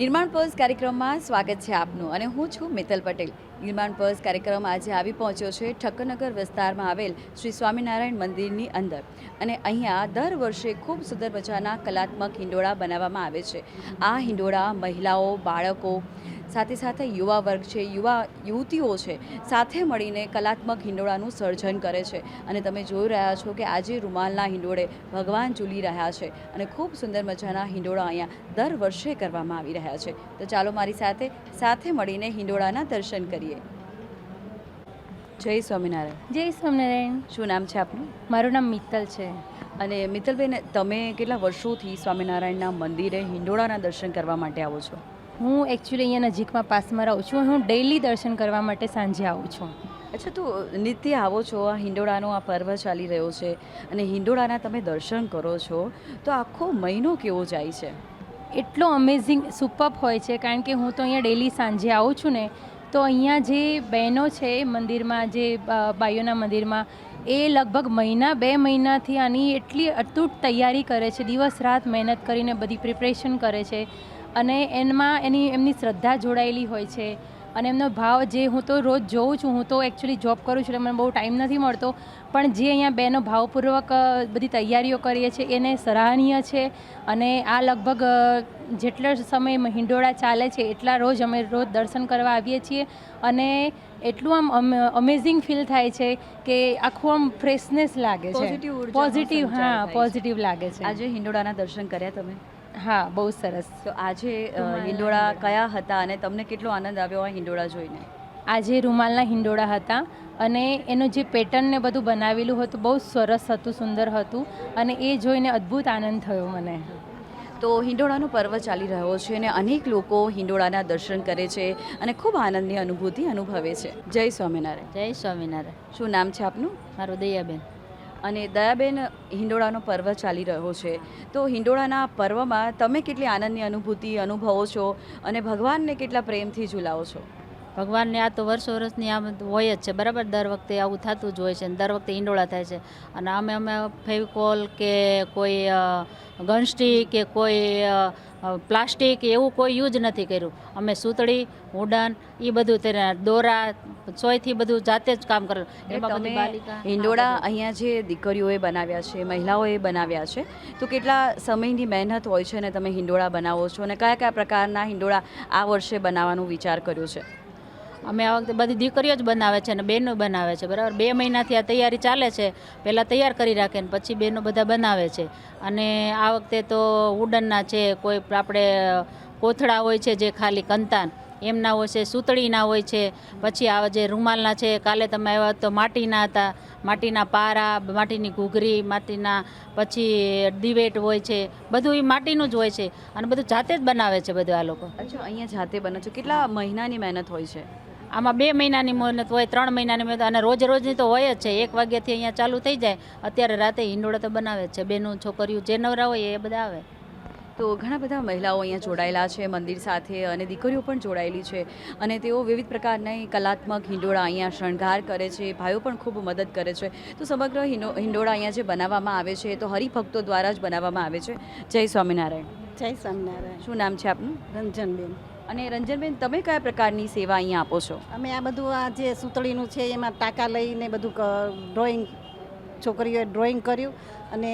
નિર્માણ પર્સ કાર્યક્રમમાં સ્વાગત છે આપનું અને હું છું મિત્તલ પટેલ. નિર્માણ પર્સ કાર્યક્રમ આજે આવી પહોંચ્યો છે ઠક્કરનગર વિસ્તારમાં આવેલ શ્રી સ્વામિનારાયણ મંદિરની અંદર. અને અહીંયા દર વર્ષે ખૂબ સુંદર મજાના કલાત્મક હિંડોળા બનાવવામાં આવે છે. આ હિંડોળા મહિલાઓ, બાળકો સાથે સાથે યુવા વર્ગ છે યુવા યુવતીઓ છે સાથે મળીને કલાત્મક હિંડોળાનું સર્જન કરે છે. અને તમે જોઈ રહ્યા છો કે આજે રૂમાલના હિંડોળે ભગવાન ઝૂલી રહ્યા છે અને ખૂબ સુંદર મજાના હિંડોળા અહીંયા દર વર્ષે કરવામાં આવી રહ્યા છે. તો ચાલો મારી સાથે સાથે મળીને હિંડોળાના દર્શન કરીએ. જય સ્વામિનારાયણ. જય સ્વામિનારાયણ. શું નામ છે આપનું? મારું નામ મિત્તલ છે. અને મિત્તલબેન તમે કેટલા વર્ષોથી સ્વામિનારાયણના મંદિરે હિંડોળાના દર્શન કરવા માટે આવો છો? હું એકચ્યુઅલી અહીંયા નજીકમાં પાસમાં રહું છું. હું ડેઇલી દર્શન કરવા માટે સાંજે આવું છું. અચ્છા તો નિત્ય આવો છો. આ હિંડોળાનો આ પર્વ ચાલી રહ્યો છે અને હિંડોળાના તમે દર્શન કરો છો. તો આખો મહિનો કેવો જાય છે? એટલો અમેઝિંગ સુપઅપ હોય છે કારણ કે હું તો અહીંયા ડેલી સાંજે આવું છું ને તો અહીંયા જે બહેનો છે મંદિરમાં જે બાઈઓના મંદિરમાં એ લગભગ મહિના બે મહિનાથી આની એટલી અતૂટ તૈયારી કરે છે. દિવસ રાત મહેનત કરીને બધી પ્રિપરેશન કરે છે. અને એમાં એની એમની શ્રદ્ધા જોડાયેલી હોય છે. અને એમનો ભાવ જે હું તો રોજ જોઉં છું હું તો એકચ્યુઅલી જોબ કરું છું એટલે મને બહુ ટાઈમ નથી મળતો. પણ જે અહીંયા બેનો ભાવપૂર્વક બધી તૈયારીઓ કરીએ છીએ એને સરાહનીય છે. અને આ લગભગ જેટલા સમય હિંડોળા ચાલે છે એટલા રોજ અમે રોજ દર્શન કરવા આવીએ છીએ. અને એટલું આમ અમેઝિંગ ફીલ થાય છે કે આખું આમ ફ્રેશનેસ લાગે છે. પોઝિટિવ હા પોઝિટિવ લાગે છે. આજે હિંડોળાના દર્શન કર્યા તમે? હા બહુ સરસ. તો આજે હિંડોળા. કયા હતા અને તમને કેટલો આનંદ આવ્યો આ હિંડોળા જોઈને? આજે રૂમાલના હિંડોળા હતા અને એનું જે પેટર્ન ને બધું બનાવેલું હતું બહુ સરસ હતું સુંદર હતું અને એ જોઈને અદ્ભુત આનંદ થયો મને. તો હિંડોળાનો પર્વ ચાલી રહ્યો છે અને અનેક લોકો હિંડોળાના દર્શન કરે છે અને ખૂબ આનંદની અનુભૂતિ અનુભવે છે. જય સ્વામિનારાયણ. જય સ્વામિનારાયણ. શું નામ છે આપનું? મારું દયાબેન. અને દયાબેન હિંડોળાનો પર્વ ચાલી રહ્યો છે. તો હિંડોળાના પર્વમાં તમે કેટલી આનંદની અનુભૂતિ અનુભવો છો અને ભગવાનને કેટલા પ્રેમથી ઝુલાવો છો? ભગવાનને આ તો વર્ષો વર્ષની આમ હોય જ છે બરાબર? દર વખતે આવું થતું જ હોય છે અને દર વખતે ઈંડોળા થાય છે. અને અમે અમે ફેવિકોલ કે કોઈ અ, કે કોઈ પ્લાસ્ટિક એવું કોઈ યુઝ નથી કર્યું. અમે સૂતળી ઉડાન એ બધું તેને દોરા સોયથી બધું જાતે જ કામ કરેલું. એમાં બધું હિંડોળા અહીંયા જે દીકરીઓએ બનાવ્યા છે મહિલાઓએ બનાવ્યા છે તો કેટલા સમયની મહેનત હોય છે અને તમે હિંડોળા બનાવો છો? અને કયા કયા પ્રકારના હિંડોળા આ વર્ષે બનાવવાનો વિચાર કર્યો છે? અમે આ વખતે બધી દીકરીઓ જ બનાવે છે અને બહેનો બનાવે છે. બરાબર? બે મહિનાથી આ તૈયારી ચાલે છે. પહેલાં તૈયાર કરી રાખે ને પછી બહેનો બધા બનાવે છે. અને આ વખતે તો વુડનના છે, કોઈ આપણે કોથળા હોય છે જે ખાલી કંતાન, એમના હોય છે, સૂતળીના હોય છે. પછી આવા જે રૂમાલના છે, કાલે તમે આવ્યા તો માટીના હતા. માટીના પારા, માટીની ઘૂઘરી, માટીના પછી દિવેટ હોય છે. બધું એ માટીનું જ હોય છે. અને બધું જાતે જ બનાવે છે બધું આ લોકો. અચ્છા, અહીંયા જાતે બને છે. કેટલા મહિનાની મહેનત હોય છે? આમાં બે મહિનાની મહેનત હોય ત્રણ મહિનાની મહેનત અને રોજ રોજની તો હોય જ છે. એક વાગ્યાથી અહીંયા ચાલુ થઈ જાય અત્યારે રાતે હિંડોળા તો બનાવે જ છે. બેનું છોકરીઓ જે નવરા હોય એ બધા આવે. તો ઘણા બધા મહિલાઓ અહીંયા જોડાયેલા છે મંદિર સાથે અને દીકરીઓ પણ જોડાયેલી છે. અને તેઓ વિવિધ પ્રકારની કલાત્મક હિંડોળા અહીંયા શણગાર કરે છે ભાઈઓ પણ ખૂબ મદદ કરે છે. તો સમગ્ર હિંડો- હિંડોળા અહીંયા જે બનાવવામાં આવે છે તો હરિભક્તો દ્વારા જ બનાવવામાં આવે છે. જય સ્વામિનારાયણ. જય સ્વામિનારાયણ. શું નામ છે આપનું? રંજનબેન. અને રંજનબેન, તમે કયા પ્રકારની સેવા અહીંયા આપો છો? અમે આ બધું આ જે સૂતળીનું છે, એમાં ટાંકા લઈને બધું ડ્રોઈંગ છોકરીઓએ ડ્રોઈંગ કર્યું અને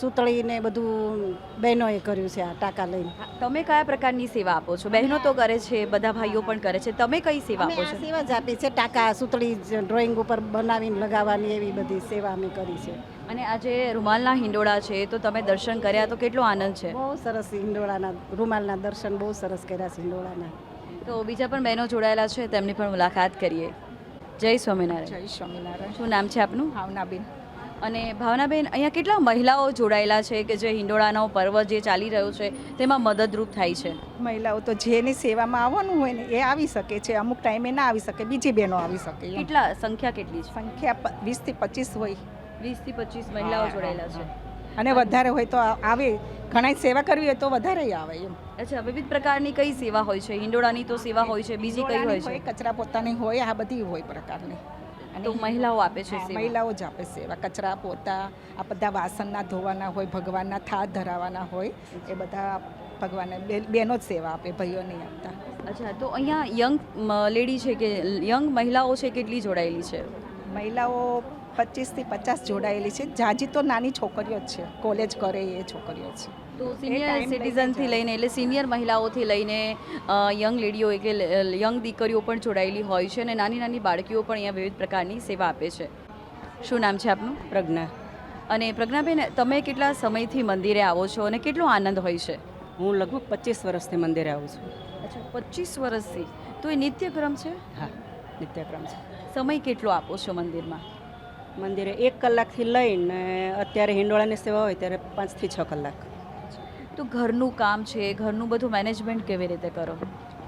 સૂતળીને બધું બહેનોએ કર્યું છે આ ટાંકા લઈને. તમે કયા પ્રકારની સેવા આપો છો? બહેનો તો કરે છે બધા ભાઈઓ પણ કરે છે. તમે કઈ સેવા આપો છો? સેવા જ આપી છે ટાંકા સૂતળી જ ડ્રોઈંગ ઉપર બનાવીને લગાવવાની એવી બધી સેવા અમે કરી છે. અને આજે રૂમાલના હિંડોળા છે તો તમે દર્શન કર્યા તો કેટલો આનંદ છે? બહુ સરસ હિંડોળાના રૂમાલના દર્શન બહુ સરસ કર્યા છે હિંડોળાના. તો બીજા પણ બહેનો જોડાયેલા છે તેમની પણ મુલાકાત કરીએ. જય સ્વામિનારાયણ. જય સ્વામિનારાયણ. શું નામ છે આપનું? ભાવનાબેન. અને ભાવનાબેન અહીંયા કેટલા મહિલાઓ જોડાયેલા છે કે જે હિંડોળાનો પર્વ જે ચાલી રહ્યો છે તેમાં મદદરૂપ થાય છે? મહિલાઓ તો જેની સેવામાં આવવાનું હોય ને એ આવી શકે છે. અમુક ટાઈમે ના આવી શકે બીજી બહેનો આવી શકે. કેટલા સંખ્યા કેટલી છે? સંખ્યા વીસથી પચીસ હોય. વીસથી પચીસ મહિલાઓ જોડાયેલા છે. અને વધારે હોય તો આવે. ઘણા સેવા કરવી હોય તો વધારે આવે એમ. અચ્છા વિવિધ પ્રકારની કઈ સેવા હોય છે? હિંડોળાની તો સેવા હોય છે બીજી કઈ હોય છે? કચરા પોતાની હોય આ બધી હોય પ્રકારની. તો મહિલાઓ આપે છે મહિલાઓ જ આપે સેવા. કચરા પોતા આ બધા વાસણના ધોવાના હોય ભગવાનના થાળ ધરાવવાના હોય એ બધા ભગવાનને બેનો જ સેવા આપે ભાઈઓ નહીં આપતા. અચ્છા તો અહીંયા યંગ લેડી છે કે યંગ મહિલાઓ છે કેટલી જોડાયેલી છે? મહિલાઓ પચીસથી પચાસ જોડાયેલી છે. જાજી તો નાની છોકરીઓ જ છે. કોલેજ કરે એ છોકરીઓ છે. તો સિનિયર સિટીઝનથી લઈને એટલે સિનિયર મહિલાઓથી લઈને યંગ લેડીઓ એટલે યંગ દીકરીઓ પણ જોડાયેલી હોય છે અને નાની નાની બાળકીઓ પણ અહીંયા વિવિધ પ્રકારની સેવા આપે છે. શું નામ છે આપનું? પ્રજ્ઞા. અને પ્રજ્ઞાબેન તમે કેટલા સમયથી મંદિરે આવો છો અને કેટલો આનંદ હોય છે? હું લગભગ પચીસ વર્ષથી મંદિરે આવું છું. અચ્છા પચીસ વર્ષથી. તો એ નિત્યક્રમ છે? હા નિત્યક્રમ છે. સમય કેટલો આપો છો મંદિરમાં? મંદિરે એક કલાકથી લઈને અત્યારે હિંડોળાની સેવા હોય ત્યારે પાંચથી છ કલાક. તો ઘરનું કામ છે ઘરનું બધું મેનેજમેન્ટ કેવી રીતે કરો?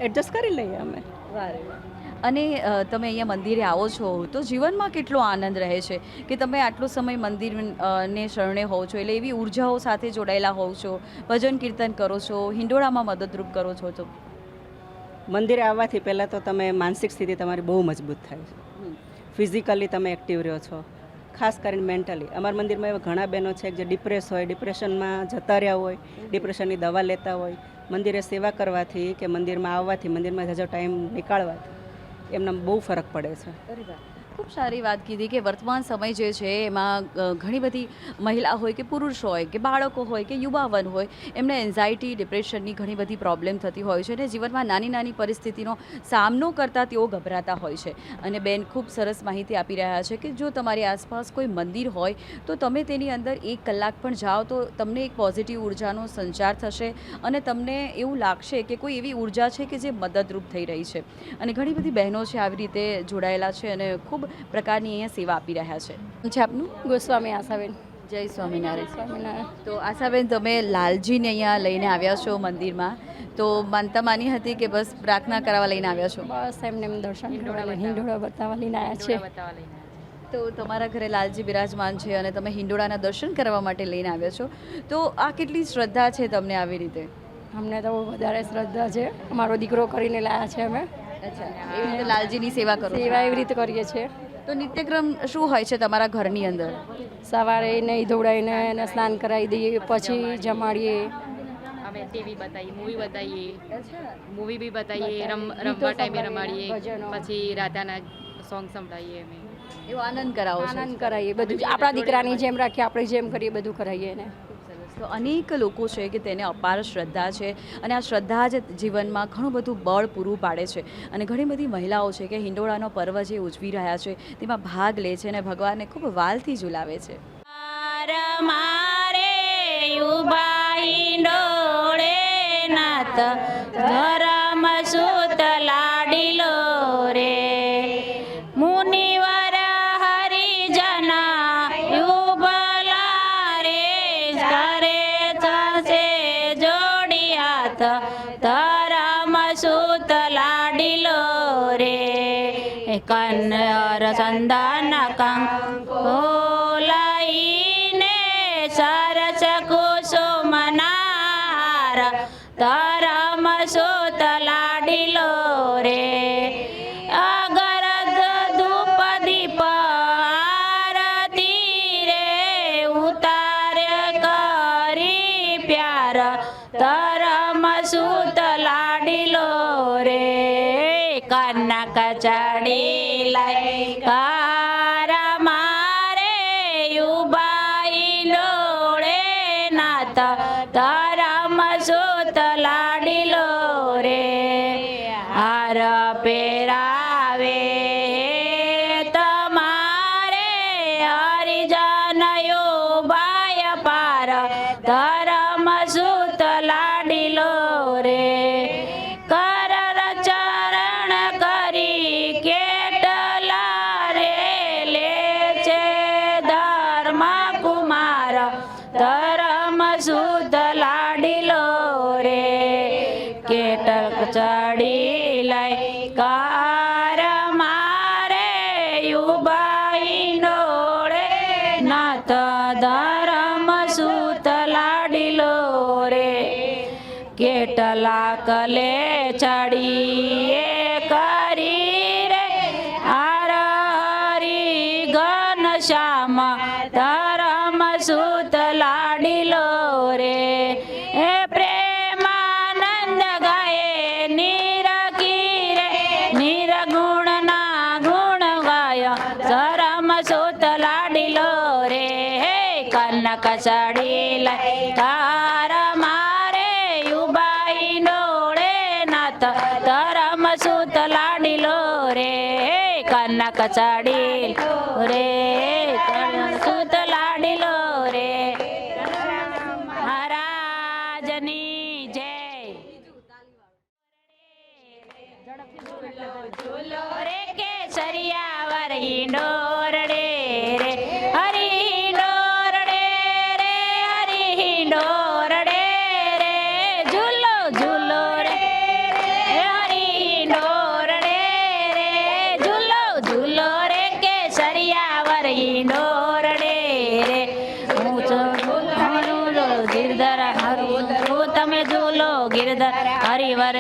એડજસ્ટ કરી લઈએ અમે. અને તમે અહીંયા મંદિરે આવો છો તો જીવનમાં કેટલો આનંદ રહે છે કે તમે આટલો સમય મંદિર અ, ને શરણે હોવ છો એટલે એવી ઉર્જાઓ સાથે જોડાયેલા હોવ છો ભજન કીર્તન કરો છો હિંડોળામાં મદદરૂપ કરો છો તો? મંદિરે આવવાથી પહેલાં તો તમે માનસિક સ્થિતિ તમારી બહુ મજબૂત થાય છે. ફિઝિકલી તમે એક્ટિવ રહ્યો છો. ખાસ કરીને મેન્ટલી અમારા મંદિરમાં એવા ઘણા બહેનો છે જે ડિપ્રેસ હોય ડિપ્રેશનમાં જતા રહ્યા હોય ડિપ્રેશનની દવા લેતા હોય. મંદિરે સેવા કરવાથી કે મંદિરમાં આવવાથી, મંદિરમાં જજો ટાઈમ નીકાળવાથી એમને બહુ ફરક પડે છે. ખૂબ સારી વાત કીધી કે વર્તમાન સમય જે છે, એમાં ઘણી બધી મહિલા હોય કે પુરુષ હોય કે બાળકો હોય કે યુવાવન હોય, એમને એન્ઝાયટી ડિપ્રેશનની ઘણી બધી પ્રોબ્લેમ થતી હોય છે અને જીવનમાં નાની નાની પરિસ્થિતિનો સામનો કરતાં તેઓ ગભરાતા હોય છે. અને બેન, ખૂબ સરસ માહિતી આપી રહ્યા છે કે જો તમારી આસપાસ કોઈ મંદિર હોય, તો તમે તેની અંદર એક કલાક પણ જાઓ તો તમને એક પોઝિટિવ ઉર્જાનો સંચાર થશે અને તમને એવું લાગશે કે કોઈ એવી ઊર્જા છે કે જે મદદરૂપ થઈ રહી છે. અને ઘણી બધી બહેનો છે, આવી રીતે જોડાયેલા છે અને ખૂબ પ્રકારની અહીંયા સેવા આપી રહ્યા છે. છે આપનું? ગોસ્વામી આશાબેન. જય સ્વામિનારાયણ. સ્વામિનારાયણ. તો આશાબેન તમે લાલજીને અહીંયા લઈને આવ્યા છો મંદિરમાં. તો માનતા માની હતી કે બસ પ્રાર્થના કરાવવા લઈને આવ્યા છો? બસ એમને એમ દર્શન હિંડોળા બતાવવા લઈને આવ્યા છે. તો તમારા ઘરે લાલજી બિરાજમાન છે અને તમે હિંડોળાના દર્શન કરવા માટે લઈને આવ્યા છો. તો આ કેટલી શ્રદ્ધા છે તમને આવી રીતે? અમને તો વધારે શ્રદ્ધા છે. અમારો દીકરો કરીને લાયા છે અમે. અચ્છા. એવી રીતે લાલજીની સેવા કરો છો. સેવા એવી રીતે કરીએ છીએ. તો નિત્યક્રમ શું હોય છે તમારા ઘરની અંદર? સવારે નહીં ધોવડાવીને એને સ્નાન કરાવી દઈએ પછી જમાડીએ. અમે ટીવી બતાવીએ મૂવી બતાવીએ મૂવી બી બતાવીએ રમ રમવા ટાઈમે રમાડીએ ભજનો. પછી રાધાના સોંગ સંભળાવીએ અમે. એવો આનંદ કરાવો છો? આનંદ કરાવીએ બધું જ આપણા દીકરાની જેમ રાખીએ આપણે જેમ કરીએ બધું કરાવીએ એને. તો અનેક લોકો છે કે તેને અપાર શ્રદ્ધા છે. અને આ શ્રદ્ધા જ જીવનમાં ઘણું બધું બળ પૂરું પાડે છે. અને ઘણી બધી મહિલાઓ છે કે હિંડોળાનો પર્વ જે ઉજવી રહ્યા છે, તેમાં ભાગ લે છે અને ભગવાનને ખૂબ વાલથી ઝુલાવે છે. મારે ધરમ સુત લાડીલો કન્નર સંદાન નાથ ધરમ સુત લાડીલો રે. 下吗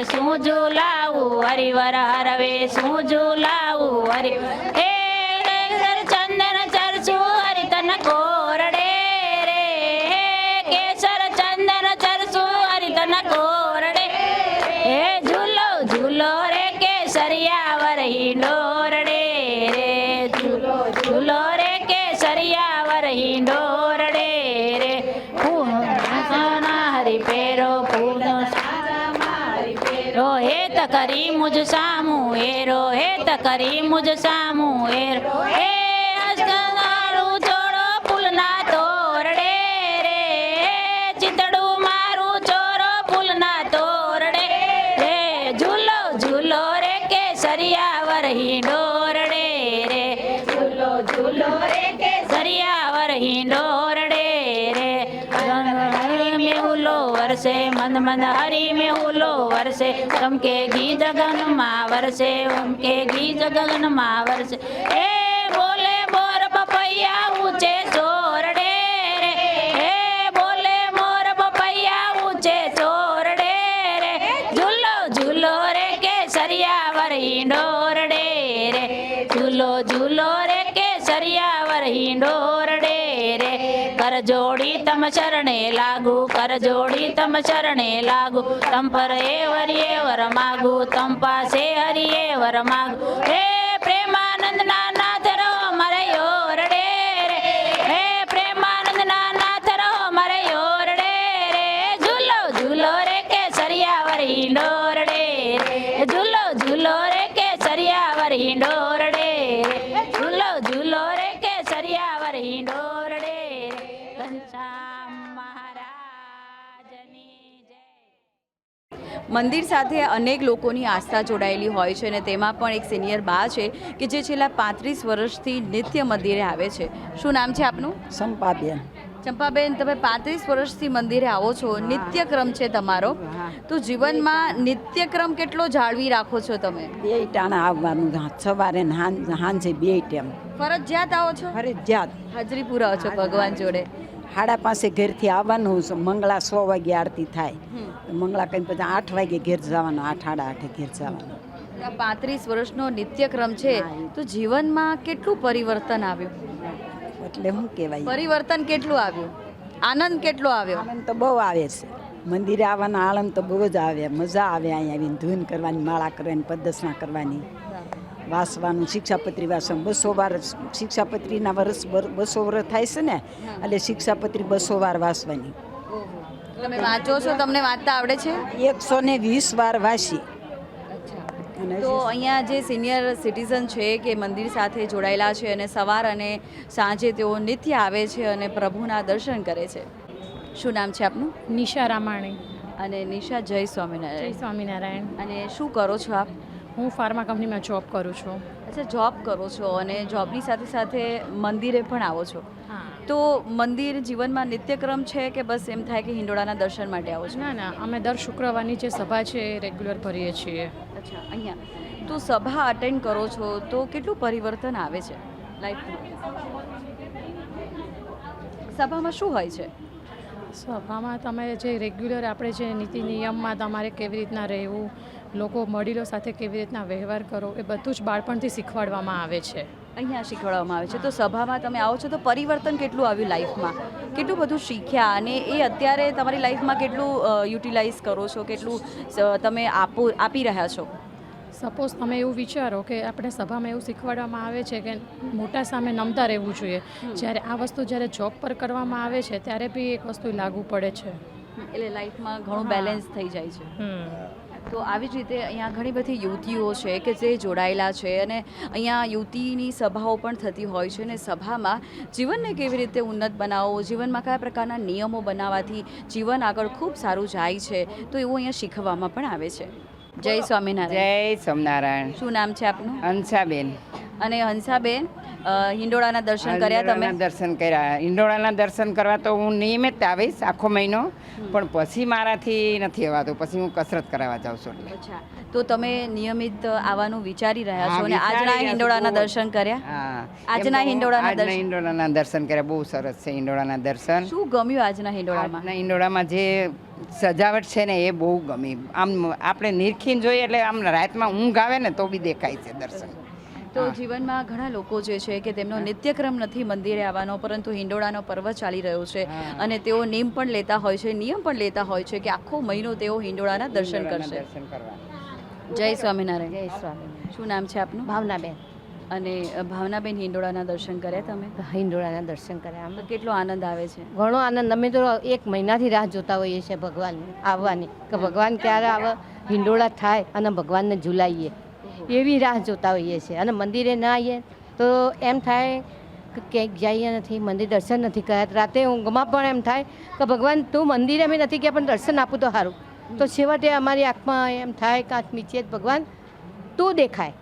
શું ઝૂલાવું હરિવર હરવે શું ઝૂલાવું હરિ મુજ સામું એ રોહેત કરી મુજ સામું એરો હે હસનારું ચોરો ફૂલના તોરડે રે ચિતડું મારું ચોરો ફૂલના તોરડે રે ઝૂલો ઝૂલો રે કેસરિયા વર હિંડોરડે રે ઝૂલો ઝૂલો રે કેસરિયા વર હિંડોરડે રે મેહુલો વરસે મંદ મંદ હરી વરસે ચમકે ઘી જગનમાં વરસે ઉમકે ઘી જગનમાં વરસે. એ બોલે બોર પપૈયા ઊંચે કર જોડી તમ શરણે લાગુ કર જોડી તમ શરણે લાગુ તમ પર એ વરિયે વર માગુ તમ પાસે મંદિર સાથે અનેક લોકોની આસ્થા જોડાયેલી હોય છે અને તેમાં પણ એક સિનિયર બા છે કે જે છેલ્લા પાંત્રીસ વર્ષથી નિત્ય મંદિરે આવે છે. શું નામ છે આપનું? સંપાબેન ચંપાબેન તમે પાંત્રીસ વર્ષથી મંદિરે આવો છો. નિત્યક્રમ છે તમારો. તો જીવનમાં નિત્યક્રમ કેટલો જાળવી રાખો છો તમે? બે ટાણા આવવાનું સવારે હાંજ છે બે ટાઈમ. ફરજિયાત આવો છો? ફરજિયાત. હાજરી પુરાવો છો ભગવાન જોડે. હાડા પાસે ઘેરથી આવવાનું મંગળા સો વાગે આરતી થાય. મંગળા કરીને પછી આઠ વાગે ઘેર જવાનું આઠ સાડા આઠે ઘેર જવાનું. પાંત્રીસ વર્ષનો નિત્યક્રમ છે તો જીવનમાં કેટલું પરિવર્તન આવ્યું? એટલે શું કહેવાય? પરિવર્તન કેટલું આવ્યું? આનંદ કેટલો આવ્યો? આનંદ તો બહુ આવે છે. મંદિરે આવવાના આનંદ તો બહુ જ આવે. મજા આવે અહીંયા આવીને ધૂન કરવાની માળા કરવાની પદસના કરવાની. વાસવાનું શિક્ષાપત્રી વાસવાનું. બસો વાર શિક્ષાપત્રીના વર્ષ બસો વર્ષ થાય છે ને એટલે શિક્ષાપત્રી બસો વાર વાસવાની. તમે વાંચો છો તમને વાંચતા આવડે છે? એકસો ને વીસ વાર વાસી અને તો અહીંયા જે સિનિયર સિટીઝન છે કે મંદિર સાથે જોડાયેલા છે અને સવાર અને સાંજે તેઓ નિત્ય આવે છે અને પ્રભુના દર્શન કરે છે. શું નામ છે આપનું? નિશા રામાણી. અને નિશા જય જય સ્વામિનારાયણ સ્વામિનારાયણ. અને શું કરો છો આપ? હું ફાર્મા કંપનીમાં જોબ કરું છું. અચ્છા જોબ કરો છો અને જોબની સાથે સાથે મંદિરે પણ આવો છો. તો મંદિર જીવનમાં નિત્યક્રમ છે કે બસ એમ થાય કે હિંડોળાના દર્શન માટે આવો છો? ના ના અમે દર શુક્રવારની જે સભા છે એ રેગ્યુલર ભરીએ છીએ. અચ્છા અહીંયા. તો સભા અટેન્ડ કરો છો તો કેટલું પરિવર્તન આવે છે લાઈફમાં સભામાં શું હોય છે? સભામાં તમે જે રેગ્યુલર આપણે જે નીતિ નિયમમાં તમારે કેવી રીતના રહેવું લોકો મળીલો સાથે કેવી રીતના વ્યવહાર કરો એ બધું જ બાળપણથી શીખવાડવામાં આવે છે. અહીંયા શીખવાડવામાં આવે છે. તો સભામાં તમે આવો છો તો પરિવર્તન કેટલું આવ્યું લાઈફમાં? કેટલું બધું શીખ્યા અને એ અત્યારે તમારી લાઈફમાં કેટલું યુટિલાઇઝ કરો છો? કેટલું તમે આપો આપી રહ્યા છો? સપોઝ તમે એવું વિચારો કે આપણે સભામાં એવું શીખવાડવામાં આવે છે કે મોટા સામે નમતા રહેવું જોઈએ. જ્યારે આ વસ્તુ જ્યારે જોબ પર કરવામાં આવે છે ત્યારે બી એક વસ્તુ લાગુ પડે છે. એટલે લાઈફમાં ઘણું બેલેન્સ થઈ જાય છે. તો આવી જ રીતે અહીંયા ઘણી બધી યુવતીઓ છે કે જે જોડાયેલા છે અને અહીંયા યુવતીની સભાઓ પણ થતી હોય છે અને સભામાં જીવનને કેવી રીતે ઉન્નત બનાવવો જીવનમાં કયા પ્રકારના નિયમો બનાવવાથી જીવન આગળ ખૂબ સારું જાય છે તો એવું અહીંયા શીખવવામાં પણ આવે છે. જય સ્વામિનારાયણ. જય સોમનારાયણ શું નામ છે આપનું? હંસાબેન. અને હંસાબેન? હિંડોળાના દર્શન કર્યા તમે? દર્શન કર્યા. હિંડોળાના દર્શન કરવા તો હું નિયમિત આવીશ આખો મહિનો પણ પછી મારાથી નથી અવાતું. પછી હું કસરત કરાવવા જાઉં છું એટલે. તો તમે નિયમિત આવવાનું વિચારી રહ્યા છો અને આજના હિંડોળાના દર્શન કર્યા? આજના હિંડોળાના દર્શન. હિંડોળાના દર્શન કર્યા. બહુ સરસ છે હિંડોળાના દર્શન. શું ગમ્યું આજના હિંડોળામાં? હિંડોળામાં જે સજાવટ છે ને એ બહુ ગમી. આમ આપણે નિરખીને જોઈએ એટલે આમ રાતમાં ઊંઘ આવે ને તો બી દેખાય છે દર્શન. તો જીવનમાં ઘણા લોકો જે છે કે તેમનો નિત્યક્રમ નથી મંદિરે આવવાનો પરંતુ હિંડોળાનો પર્વ ચાલી રહ્યો છે. અને તેઓ નિયમ પણ લેતા હોય છે નિયમ પણ લેતા હોય છે કે આખો મહિનો તેઓ હિંડોળાના દર્શન કરશે. દર્શન કરવા. જય સ્વામિનારાયણ. જય સ્વામી શું નામ છે આપનું? ભાવનાબેન. અને ભાવનાબેન હિંડોળાના દર્શન કર્યા તમે? હિંડોળાના દર્શન કર્યા તો કેટલો આનંદ આવે છે? ઘણો આનંદ. અમે તો એક મહિનાથી રાહ જોતા હોઈએ છીએ ભગવાનની આવવાની. કે ભગવાન ક્યારે આવે હિંડોળા થાય અને ભગવાનને ઝુલાઈએ એવી રાહ જોતા હોઈએ છીએ. અને મંદિરે ના આવીએ તો એમ થાય કે ક્યાંક જઈએ નથી મંદિર દર્શન નથી કર્યા. રાતે ઊંઘમાં પણ એમ થાય કે ભગવાન તું મંદિરે અમે નથી ગયા પણ દર્શન આપું તો સારું. તો છેવટે અમારી આંખમાં એમ થાય કાંચ નીચે ભગવાન તું દેખાય.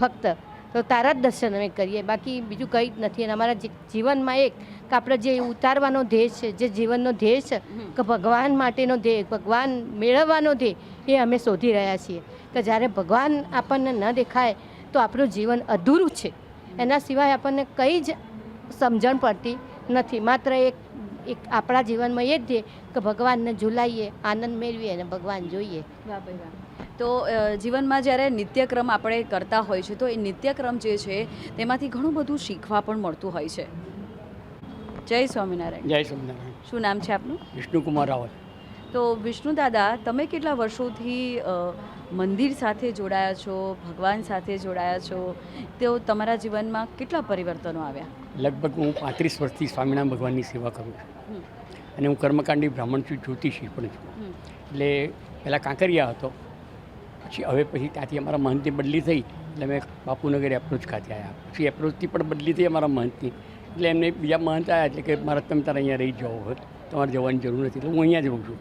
ફક્ત તો તારા જ દર્શન અમે કરીએ. બાકી બીજું કંઈ જ નથી. અને અમારા જીવનમાં એક કે આપણે જે ઉતારવાનો ધ્યેય છે જે જીવનનો ધ્યેય છે કે ભગવાન માટેનો ધ્યેય ભગવાન મેળવવાનો ધ્યેય એ અમે શોધી રહ્યા છીએ. કે જ્યારે ભગવાન આપણને ન દેખાય તો આપણું જીવન અધૂરું છે. એના સિવાય આપણને કંઈ જ સમજણ પડતી નથી. માત્ર એક એક આપણા જીવનમાં એ જ ધ્યેય કે ભગવાનને ઝુલાઈએ આનંદ મેળવીએ અને ભગવાન જોઈએ. વાહ ભાઈ વાહ. તો જીવનમાં જ્યારે નિત્યક્રમ આપણે કરતા હોય છે તો એ નિત્યક્રમ જે છે તેમાંથી ઘણું બધું શીખવા પણ મળતું હોય છે. જય સ્વામિનારાયણ. જય સ્વામિનારાયણ. શું નામ છે આપનું? વિષ્ણુકુમાર રાવલ. તો વિષ્ણુ દાદા તમે કેટલા વર્ષોથી મંદિર સાથે જોડાયા છો ભગવાન સાથે જોડાયા છો? તો તમારા જીવનમાં કેટલા પરિવર્તનો આવ્યા? લગભગ હું પાંત્રીસ વર્ષથી સ્વામિનારાયણ ભગવાનની સેવા કરું છું. અને હું કર્મકાંડી બ્રાહ્મણ છું જ્યોતિષી પણ છું. એટલે પહેલાં કાંકરિયા હતો પછી હવે પછી ત્યાંથી અમારા મહંતની બદલી થઈ એટલે મેં બાપુનગર એપ્રોચ ખાતે આવ્યા પછી એપ્રોચથી પણ બદલી થઈ અમારા મહંતની. એટલે એમને બીજા મહંત આવ્યા એટલે કે મારે તમે તારે અહીંયા રહી જાઓ હોય તમારે જવાની જરૂર નથી. એટલે હું અહીંયા જ રહું છું.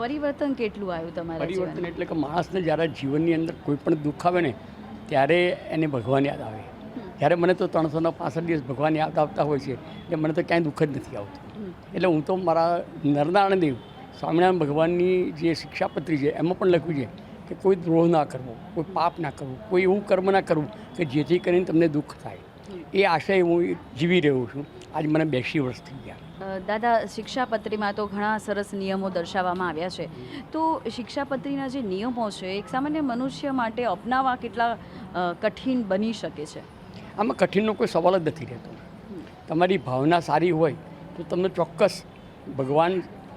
પરિવર્તન કેટલું આવ્યું તમારા પરિવર્તન એટલે કે માણસને જ્યારે જીવનની અંદર કોઈ પણ દુઃખ આવે ને ત્યારે એને ભગવાન યાદ આવે. જ્યારે મને તો ત્રણસોના પાસઠ દિવસ ભગવાન યાદ આવતા હોય છે એટલે મને તો ક્યાંય દુઃખ જ નથી આવતું. એટલે હું તો મારા નરનારાયણ દેવ સ્વામિનારાયણ ભગવાનની જે શિક્ષાપત્રી છે એમાં પણ લખ્યું છે કે કોઈ દ્રોહ ના કરવો કોઈ પાપ ના કરવું કોઈ એવું કર્મ ના કરવું કે જેથી કરીને તમને દુઃખ થાય. એ આશય હું જીવી રહ્યો છું. આજ મને બેસી વર્ષ થઈ ગયા. દાદા શિક્ષાપત્રીમાં તો ઘણા સરસ નિયમો દર્શાવવામાં આવ્યા છે. તો શિક્ષાપત્રીના જે નિયમો છે એક સામાન્ય મનુષ્ય માટે અપનાવવા કેટલા કઠિન બની શકે છે? આમાં કઠિનનો કોઈ સવાલ જ નથી રહેતો. તમારી ભાવના સારી હોય તો તમને ચોક્કસ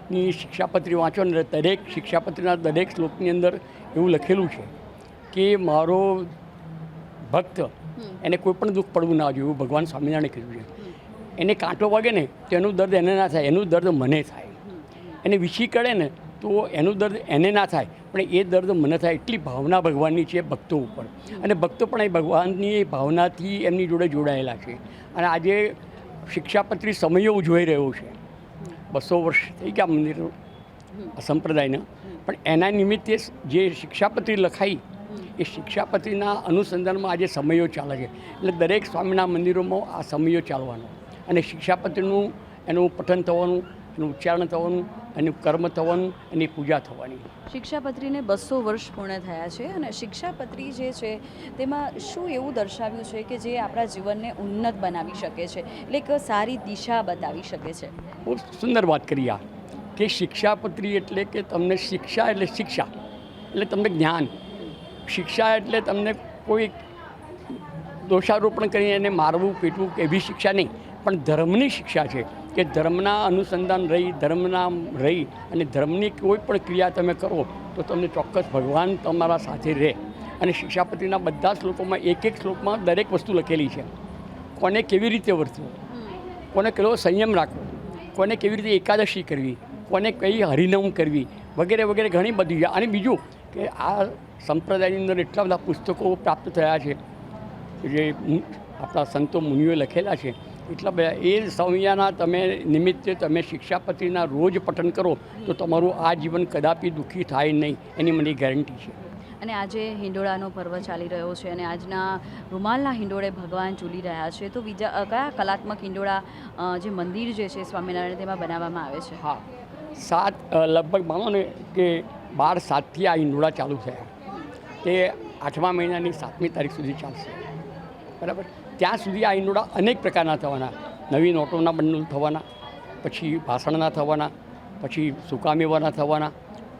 ભગવાનની શિક્ષાપત્રી વાંચો ને દરેક શિક્ષાપત્રીના દરેક શ્લોકની અંદર એવું લખેલું છે કે મારો ભક્ત એને કોઈ પણ દુઃખ પડવું ના જોઈએ એવું ભગવાન સ્વામિનારાયણે કીધું છે. એને કાંટો વાગે ને તો એનું દર્દ એને ના થાય એનું દર્દ મને થાય. એને વિછી કરે ને તો એનું દર્દ એને ના થાય પણ એ દર્દ મને થાય એટલી ભાવના ભગવાનની છે ભક્તો ઉપર. અને ભક્તો પણ એ ભગવાનની એ ભાવનાથી એમની જોડે જોડાયેલા છે. અને આજે શિક્ષાપત્રી સમયો ઉજવાઈ રહ્યો છે. બસો વર્ષ થઈ ગયા મંદિર સંપ્રદાયના. પણ એના નિમિત્તે જે શિક્ષાપત્રી લખાઈ, એ શિક્ષાપત્રીના અનુસંધાનમાં આજે સમયો ચાલે છે. એટલે દરેક સ્વામીના મંદિરોમાં આ સમયો ચાલવાનો. અને શિક્ષાપત્રીનું એનું પઠન થવાનું એનું ઉચ્ચારણ થવાનું એનું કર્મ થવાનું એની પૂજા થવાની. શિક્ષાપત્રીને બસો વર્ષ પૂર્ણ થયા છે અને શિક્ષાપત્રી જે છે તેમાં શું એવું દર્શાવ્યું છે કે જે આપણા જીવનને ઉન્નત બનાવી શકે છે? એટલે એક સારી દિશા બતાવી શકે છે. બહુ સુંદર વાત કરી આ. કે શિક્ષાપત્રી એટલે કે તમને શિક્ષા એટલે શિક્ષા એટલે તમને જ્ઞાન. શિક્ષા એટલે તમને કોઈ દોષારોપણ કરીને એને મારવું પીટવું કે એવી શિક્ષા નહીં પણ ધર્મની શિક્ષા છે. કે ધર્મના અનુસંધાન રહી, ધર્મના રહી અને ધર્મની કોઈ પણ ક્રિયા તમે કરો, તો તમને ચોક્કસ ભગવાન તમારા સાથે રહે. અને શિક્ષાપતિના બધા શ્લોકોમાં એક એક શ્લોકમાં દરેક વસ્તુ લખેલી છે. કોને કેવી રીતે વર્તવું કોને કેવો સંયમ રાખવો? કોને કેવી રીતે એકાદશી કરવી? કોને કઈ હરિનમ કરવી? વગેરે વગેરે ઘણી બધી છે. અને બીજું કે આ સંપ્રદાયની અંદર એટલા બધા પુસ્તકો પ્રાપ્ત થયા છે. જે આપણા સંતો મુનિઓએ લખેલા છે. એટલા બધા એ સંહિયાના તમે નિમિત્તે તમે શિક્ષાપત્રીના રોજ પઠન કરો તો તમારું આ જીવન કદાપી દુઃખી થાય નહીં એની મને ગેરંટી છે. અને આજે હિંડોળાનો પર્વ ચાલી રહ્યો છે અને આજના રૂમાલના હિંડોળે ભગવાન ઝૂલી રહ્યા છે તો બીજા કયા કલાત્મક હિંડોળા જે મંદિર જે છે સ્વામિનારાયણ તેમાં બનાવવામાં આવે છે? હા સાત લગભગ માનો ને કે બાર સાતથી આ હિંડોળા ચાલુ થયા. તે આઠમા મહિનાની સાતમી તારીખ સુધી ચાલશે. બરાબર? ત્યાં સુધી આ હિંડોળા અનેક પ્રકારના થવાના. નવી નોટોના બંડલ થવાના પછી ભાષણના થવાના પછી સૂકા મેવાના થવાના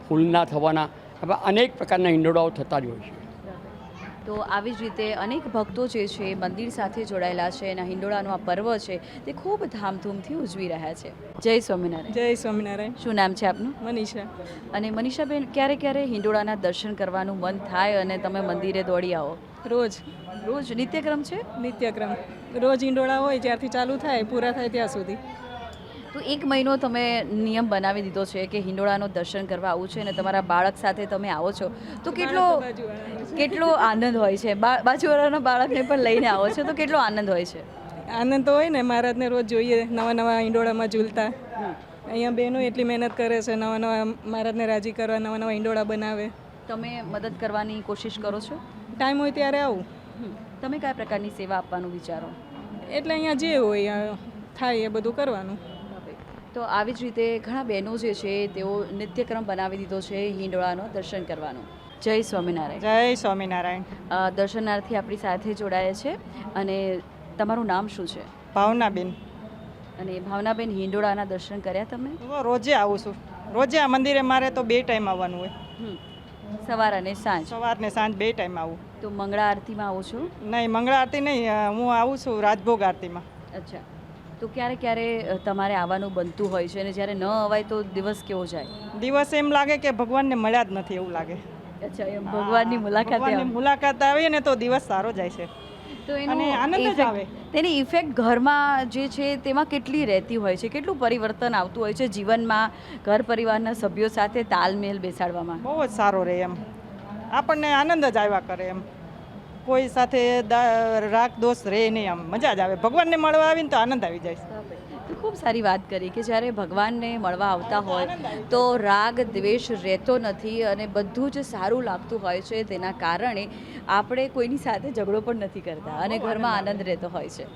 ફૂલના થવાના આવા અનેક પ્રકારના ઈંડોળાઓ થતા જ હોય છે. તો આવી જ રીતે અનેક ભક્તો જે છે મંદિર સાથે જોડાયેલા છે એના હિંડોળાનું આ પર્વ છે તે ખૂબ ધામધૂમથી ઉજવી રહ્યા છે. જય સ્વામિનારાયણ. જય સ્વામિનારાયણ. શું નામ છે આપનું? મનીષા. અને મનીષાબેન ક્યારે ક્યારે હિંડોળાના દર્શન કરવાનું મન થાય અને તમે મંદિરે દોડી આવો? રોજ રોજ નિત્યક્રમ છે? નિત્યક્રમ. રોજ ઈંડોળા હોય જ્યારથી ચાલુ થાય પૂરા થાય ત્યાં સુધી. તો એક મહિનો તમે નિયમ બનાવી દીધો છે કે હિંડોળાનું દર્શન કરવા આવું છે અને તમારા બાળક સાથે તમે આવો છો. તો કેટલો કેટલો આનંદ હોય છે? બાજુવાળાના બાળકને પણ લઈને આવો છો તો કેટલો આનંદ હોય છે? આનંદ તો હોય ને મહારાજને રોજ જોઈએ નવા નવા હિંડોળામાં ઝૂલતા. અહીંયા બહેનો એટલી મહેનત કરે છે નવા નવા મહારાજને રાજી કરવા નવા નવા ઈંડોળા બનાવે. તમે મદદ કરવાની કોશિશ કરો છો? ટાઈમ હોય ત્યારે આવું. તમે કયા પ્રકારની સેવા આપવાનું વિચારો? એટલે અહીંયા જે હોય થાય એ બધું કરવાનું. તો આવી જ રીતે ઘણા બહેનો જે છે તેઓ નિત્યક્રમ બનાવી દીધો છે હિંડોળાનો દર્શન કરવાનો. જય સ્વામિનારાયણ. જય સ્વામિનારાયણ. દર્શનાર્થી આપણી સાથે જોડાયા છે અને તમારું નામ શું છે? ભાવનાબેન. અને ભાવનાબેન હિંડોળાના દર્શન કર્યા તમે રોજે આવું છું. રોજે આ મંદિરે મારે તો બે ટાઈમ આવવાનું હોય. સવાર અને સાંજ? સવાર ને સાંજ બે ટાઈમ આવું. તો મંગળા આરતીમાં આવો છો? નહીં મંગળા આરતી નહીં હું આવું છું રાજભોગ આરતીમાં. અચ્છા. તો ક્યારે ક્યારે તમારે આવવાનું બનતું હોય છે અને જ્યારે ન અવાય તો દિવસ કેવો જાય? દિવસ એમ લાગે કે ભગવાનને મળ્યા જ નથી એવું લાગે. અચ્છા એમ ભગવાનની મુલાકાત મુલાકાત આવી ને તો દિવસ સારો જાય છે. તો અને આનંદ જ આવે. તેની ઇફેક્ટ ઘરમાં જે છે તેમાં કેટલી રહેતી હોય છે? કેટલું પરિવર્તન આવતું હોય છે જીવનમાં ઘર પરિવારના સભ્યો સાથે તાલમેલ બેસાડવામાં? બહુ જ સારો રહે એમ. આપણને આનંદ જ આવ્યા કરે એમ. કોઈ સાથે રાગ દોષ રહે નહીં આમ મજા જ આવે. ભગવાનને મળવા આવીને તો આનંદ આવી જાય. ખૂબ સારી વાત કરી કે જ્યારે ભગવાનને મળવા આવતા હોય તો રાગ, દ્વેષ રહેતો નથી અને બધું જ સારું લાગતું હોય છે. તેના કારણે આપણે કોઈની સાથે ઝઘડો પણ નથી કરતા અને ઘરમાં આનંદ રહેતો હોય છે.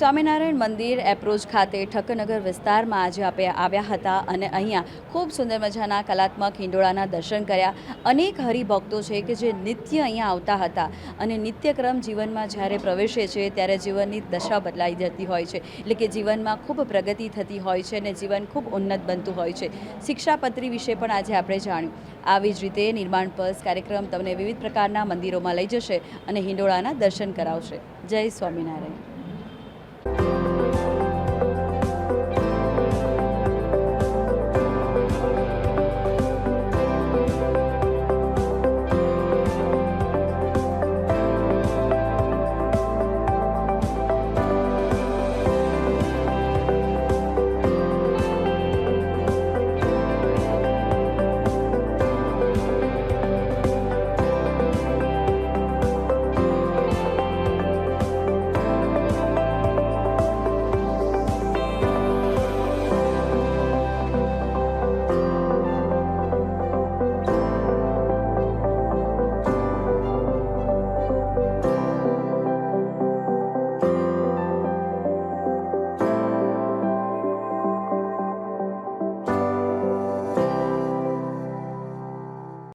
સ્વામિનારાયણ મંદિર એપ્રોચ ખાતે ઠક્કરનગર વિસ્તારમાં આજે આપણે આવ્યા હતા અને અહીંયા ખૂબ સુંદર મજાના કલાત્મક હિંડોળાના દર્શન કર્યા. અનેક હરિભક્તો છે કે જે નિત્ય અહીંયા આવતા હતા અને નિત્યક્રમ જીવનમાં જ્યારે પ્રવેશે છે ત્યારે જીવનની દશા બદલાઈ જતી હોય છે. એટલે કે જીવનમાં ખૂબ પ્રગતિ થતી હોય છે અને જીવન ખૂબ ઉન્નત બનતું હોય છે. શિક્ષાપત્રી વિશે પણ આજે આપણે જાણ્યું. આવી જ રીતે નિર્માણ પર્સ કાર્યક્રમ તમને વિવિધ પ્રકારના મંદિરોમાં લઈ જશે અને હિંડોળાના દર્શન કરાવશે. જય સ્વામિનારાયણ.